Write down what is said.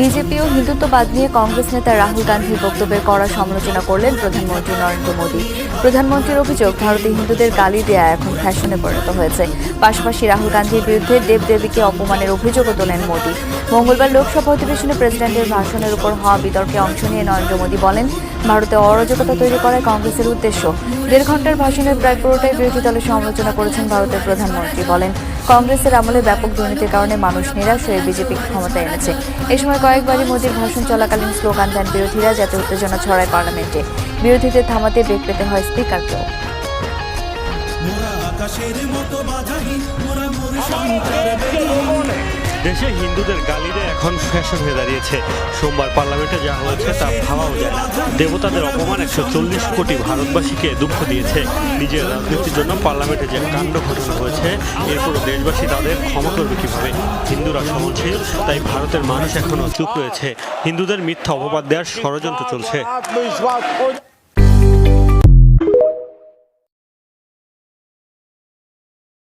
BJP ও হিন্দুত্ববাদ নিয়ে কংগ্রেস নেতা রাহুল গান্ধীর বক্তব্যের কড়া সমালোচনা করলেন প্রধানমন্ত্রী নরেন্দ্র মোদী। প্রধানমন্ত্রীর অভিযোগ, ভারতে হিন্দুদের গালি দেয়া এখন ফ্যাশনে পরিণত হয়েছে। পাশাপাশি রাহুল গান্ধীর বিরুদ্ধে দেবদেবীকে অপমানের অভিযোগও তোলেন মোদী। মঙ্গলবার লোকসভা অধিবেশনে প্রেসিডেন্টের ভাষণের উপর হওয়া বিতর্কে অংশ নিয়ে নরেন্দ্র মোদী বলেন ভারতে অরাজকতা তৈরি করায় কংগ্রেসের উদ্দেশ্য। দেড় ঘণ্টার ভাষণের প্রায় পুরোটাই বিরোধী দলের সমালোচনা করেছেন ভারতের প্রধানমন্ত্রী। বলেন, কংগ্রেসের আমলে ব্যাপক দুর্নীতির কারণে মানুষ নিরাশ হয়ে বিজেপি ক্ষমতায় এনেছে। এ সময় কয়েকবারই মোদীর ভাষণ চলাকালীন স্লোগান দেন বিরোধীরা, যাতে উত্তেজনা ছড়ায় পার্লামেন্টে। বিরোধীদের থামাতে বেগ পেতে হয় স্পিকারকেও। আকাশের মতো মোরা মোর দেশে হিন্দুদের গালিরে এখন ফ্যাশন হয়ে দাঁড়িয়েছে। সোমবার পার্লামেন্টে যা হয়েছে তা ভাবাও যায় না। দেবতাদের অপমান একশো চল্লিশ কোটি ভারতবাসীকে দুঃখ দিয়েছে। নিজের রাজনীতির জন্য পার্লামেন্টে যে কাণ্ড ঘটনা হয়েছে এরপর দেশবাসী তাদের ক্ষমা করবে কীভাবে? হিন্দুরা সহনশীল, তাই ভারতের মানুষ এখনও চুপ রয়েছে। হিন্দুদের মিথ্যা অপবাদ দেওয়ার ষড়যন্ত্র চলছে।